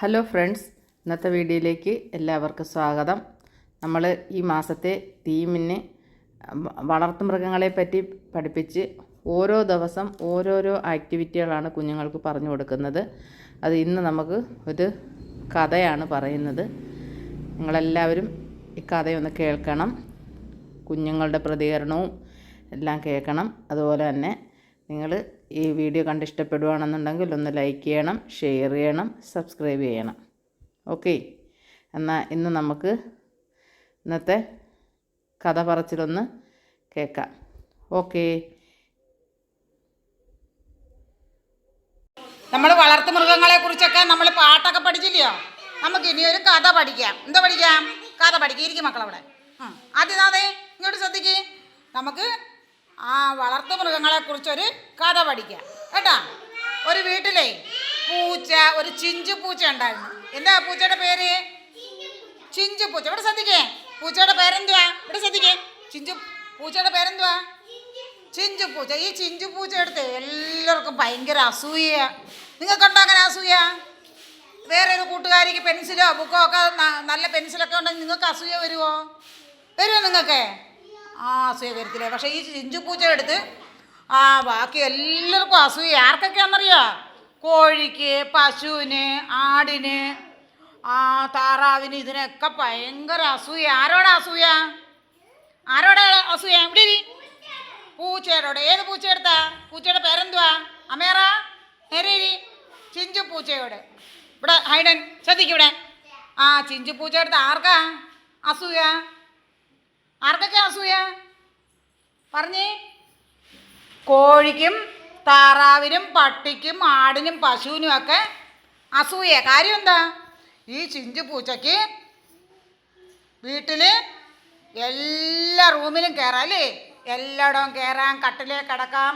Hello friends ഇന്നത്തെ വീഡിയോയിലേക്ക് എല്ലാവർക്കും സ്വാഗതം. നമ്മൾ ഈ മാസത്തെ തീമിന് വളർത്തുമൃഗങ്ങളെ പറ്റി പഠിപ്പിച്ച് ഓരോ ദിവസം ഓരോരോ ആക്ടിവിറ്റികളാണ് കുഞ്ഞുങ്ങൾക്ക് പറഞ്ഞു കൊടുക്കുന്നത്. അത് ഇന്ന് നമുക്ക് ഒരു കഥയാണ് പറയുന്നത്. നിങ്ങളെല്ലാവരും ഈ കഥയൊന്ന് കേൾക്കണം. കുഞ്ഞുങ്ങളുടെ പ്രതികരണവും എല്ലാം കേൾക്കണം. അതുപോലെ തന്നെ നിങ്ങൾ ഈ വീഡിയോ കണ്ട് ഇഷ്ടപ്പെടുകയാണെന്നുണ്ടെങ്കിൽ ഒന്ന് ലൈക്ക് ചെയ്യണം ഷെയർ ചെയ്യണം സബ്സ്ക്രൈബ് ചെയ്യണം. ഓക്കെ എന്നാൽ ഇന്ന് നമുക്ക് ഇന്നത്തെ കഥ പറച്ചിലൊന്ന് കേൾക്കാം. ഓക്കെ നമ്മൾ വളർത്തു മൃഗങ്ങളെ കുറിച്ചൊക്കെ നമ്മൾ പാട്ടൊക്കെ പഠിച്ചില്ലയോ? നമുക്ക് ഇനി ഒരു കഥ പഠിക്കാം. എന്താ പഠിക്കാം? കഥ പഠിക്കാം. ഇരിക്കും മക്കളവിടെ. ഉം. ആദ്യം അതെ ഇങ്ങോട്ട് ശ്രദ്ധിക്കേ. നമുക്ക് ആ വളർത്തു മൃഗങ്ങളെ കുറിച്ചൊരു കഥ പഠിക്കാം. കേട്ടാ? ഒരു വീട്ടിലെ പൂച്ച ഒരു ചിഞ്ചു പൂച്ച ഉണ്ടായിരുന്നു. എന്താ പൂച്ചയുടെ പേര്? ചിഞ്ചു പൂച്ച. ഇവിടെ ശ്രദ്ധിക്കേ. പൂച്ചയുടെ പേരെന്തുവാ? ഇവിടെ ശ്രദ്ധിക്കേ. ചിഞ്ചു പൂച്ചയുടെ പേരെന്തുവാ? ചിഞ്ചു പൂച്ച. ഈ ചിഞ്ചു പൂച്ച എടുത്ത് എല്ലാവർക്കും ഭയങ്കര അസൂയ നിങ്ങൾക്കുണ്ടോ അങ്ങനെ അസൂയ വേറെ ഒരു കൂട്ടുകാരിക്ക് പെൻസിലോ ബുക്കോ ഒക്കെ നല്ല പെൻസിലൊക്കെ ഉണ്ടെങ്കിൽ നിങ്ങൾക്ക് അസൂയ വരുമോ വരുമോ നിങ്ങൾക്ക്? ആ അസൂയ വരത്തില്ല പക്ഷേ ഈ ചിഞ്ചു പൂച്ച എടുത്ത് ആ ബാക്കി എല്ലാവർക്കും അസൂയ. ആർക്കൊക്കെയാണെന്നറിയോ? കോഴിക്ക് പശുവിന് ആടിന് ആ താറാവിന് ഇതിനൊക്കെ ഭയങ്കര അസൂയ. ആരോടാ അസൂയ? ആരോടാ അസൂയ? എവിടെ പൂച്ചയോടെ ഏത് ഏത് പൂച്ചയെടുത്താ? പൂച്ചയുടെ പേരെന്തുവാ? അമേറ? നേരീ ചിഞ്ചു പൂച്ചയോട്. ഇവിടെ ഹൈഡൻ ശ്രദ്ധിക്കൂടെ ആ ചിഞ്ചു പൂച്ച എടുത്ത ആർക്കാ അസൂയ? ആർക്കൊക്കെ അസൂയ? പറഞ്ഞേ. കോഴിക്കും താറാവിനും പട്ടിക്കും ആടിനും പശുവിനും ഒക്കെ അസൂയ. കാര്യം എന്താ? ഈ ചിഞ്ചു പൂച്ചയ്ക്ക് വീട്ടിൽ എല്ലാ റൂമിലും കയറാം അല്ലേ? എല്ലായിടവും കയറാം കട്ടിലേ കിടക്കാം.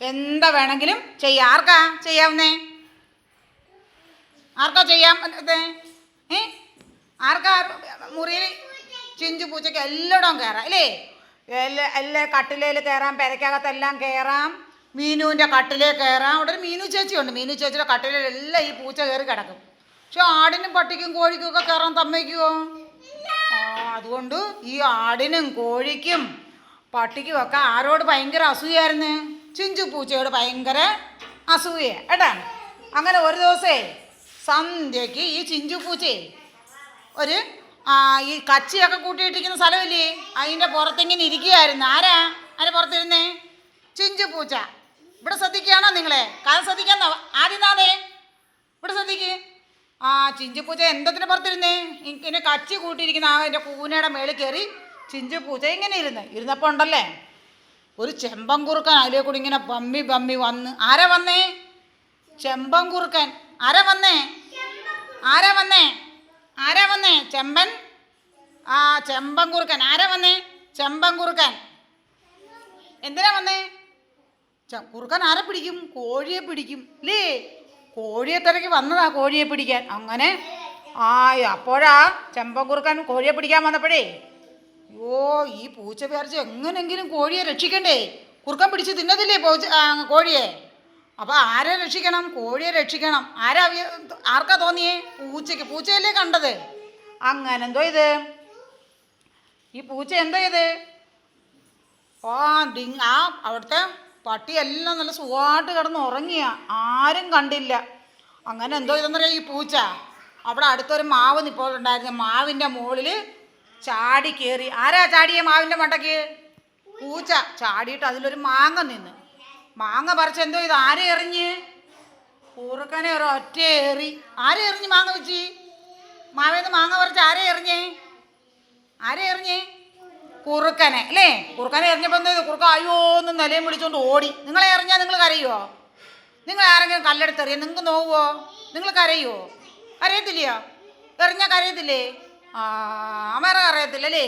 എന്താ വേണമെങ്കിലും ചെയ്യാം. ആർക്കാ ചെയ്യാവുന്നേ? ആർക്കാ ചെയ്യാം? ഏ? ആർക്കാ മുറിയിൽ ചിഞ്ചു പൂച്ചയ്ക്ക് എല്ലായിടവും കയറാം അല്ലേ? എല്ലാ എല്ലാ കട്ടിലേൽ കയറാം പെരക്കകത്തെല്ലാം കയറാം മീനുവിന്റെ കട്ടിലേ കയറാം അവിടെ ഒരു മീനു ചേച്ചിയുണ്ട്. മീനു ചേച്ചിയുടെ കട്ടിലെല്ലാം ഈ പൂച്ച കയറി കിടക്കും. പക്ഷെ ആടിനും പട്ടിക്കും കോഴിക്കും ഒക്കെ കയറാൻ തമ്മയ്ക്കുമോ ആ അതുകൊണ്ട് ഈ ആടിനും കോഴിക്കും പട്ടിക്കും ഒക്കെ ആരോട് ഭയങ്കര അസൂയായിരുന്നു? ചിഞ്ചു പൂച്ചയോട് ഭയങ്കര അസൂയ. ഏട്ടാ അങ്ങനെ ഒരു ദിവസേ സന്ധ്യയ്ക്ക് ഈ ചിഞ്ചു പൂച്ചയെ ഒരു ആ, ഈ കച്ചിയൊക്കെ കൂട്ടിയിട്ടിരിക്കുന്ന സ്ഥലമില്ലേ? അതിന്റെ പുറത്തിങ്ങനെ ഇരിക്കുകയായിരുന്നു? ആരാ? അതിന്റെ പുറത്തിരുന്നേ? ചിഞ്ചു പൂച്ച. ഇവിടെ ശ്രദ്ധിക്കുകയാണോ നിങ്ങളെ? കഥ ശ്രദ്ധിക്കാന്നോ? ആദ്യം ഇവിടെ ശ്രദ്ധിക്ക്. ആ ചിഞ്ചുപൂച്ച എന്തത്തിന് പുറത്തിരുന്നേ? ഇങ്ങനെ കച്ചി കൂട്ടിയിരിക്കുന്ന ആ എന്റെ കൂനയുടെ മേളിൽ കയറി ചിഞ്ചുപൂച്ച ഇങ്ങനെ ഇരുന്ന്. ഇരുന്നപ്പോൾ ഉണ്ടല്ലേ? ഒരു ചെമ്പം കുറുക്കൻ അതിലേ കൂടി ഇങ്ങനെ ബമ്മി ബമ്മി വന്ന്. ആരാ വന്നേ? ചെമ്പം കുറുക്കൻ. ആരാ വന്നേ? ആരാ വന്നേ? ആരാ ചെമ്പൻ? ആ ചെമ്പൻ കുറുക്കൻ. ആരാ വന്നേ? ചെമ്പൻ കുറുക്കൻ. എന്തിനാ വന്നേ? കുറുക്കൻ ആരെ പിടിക്കും? കോഴിയെ പിടിക്കും. ലേ കോഴിയെ തിരക്കി വന്നതാ കോഴിയെ പിടിക്കാൻ. അങ്ങനെ? ആ അപ്പോഴാ ചെമ്പൻ കുറുക്കൻ കോഴിയെ പിടിക്കാൻ വന്നപ്പോഴേ. അയ്യോ ഈ പൂച്ച വിചാരിച്ച് എങ്ങനെങ്കിലും കോഴിയെ രക്ഷിക്കണ്ടേ? കുറുക്കൻ പിടിച്ച് തിന്നതില്ലേ പൂച്ച കോഴിയെ? അപ്പോൾ ആരെ രക്ഷിക്കണം? കോഴിയെ രക്ഷിക്കണം. ആരാ ആർക്കാ തോന്നിയേ? പൂച്ചയ്ക്ക് പൂച്ചയല്ലേ കണ്ടത്? അങ്ങനെ എന്തോ ഇത്? ഈ പൂച്ച എന്തോ ഇത്? ആ ഡിങ് ആ അവിടുത്തെ പട്ടിയെല്ലാം നല്ല സുഖമായിട്ട് കിടന്ന് ഉറങ്ങിയ. ആരും കണ്ടില്ല. അങ്ങനെ എന്തോ ഇതെന്നറിയാം ഈ പൂച്ച. അവിടെ അടുത്തൊരു മാവ് നിപ്പോട്ടുണ്ടായിരുന്നു മാവിന്റെ മുകളിൽ ചാടി കയറി ആരാ ചാടിയ മാവിന്റെ മണ്ടയ്ക്ക് പൂച്ച. ചാടിയിട്ട് അതിലൊരു മാങ്ങ നിന്ന്. മാങ്ങ പറിച്ച് എന്തോ ഇത്? ആരെ എറിഞ്ഞ്? കുറുക്കനെ ഒറ്റ എറി. ആരെ എറിഞ്ഞ് മാങ്ങ വെച്ച്? മാവേന്ന് മാങ്ങ പറിച്ച് ആരെ എറിഞ്ഞേ? ആരെ എറിഞ്ഞേ? കുറുക്കനെ അല്ലേ? കുറുക്കനെ എറിഞ്ഞപ്പോൾ എന്താ? കുറുക്ക അയ്യോ എന്ന് നിലയും വിളിച്ചോണ്ട് ഓടി. നിങ്ങളെ എറിഞ്ഞാൽ നിങ്ങൾ കരയുമോ നിങ്ങൾ ആരെങ്കിലും കല്ലെടുത്തെറിയ നിങ്ങൾക്ക് നോവോ നിങ്ങൾ കരയുമോ കരയത്തില്ലയോ? എറിഞ്ഞാൽ കരയത്തില്ലേ? ആ വേറെ കരയത്തില്ല അല്ലേ?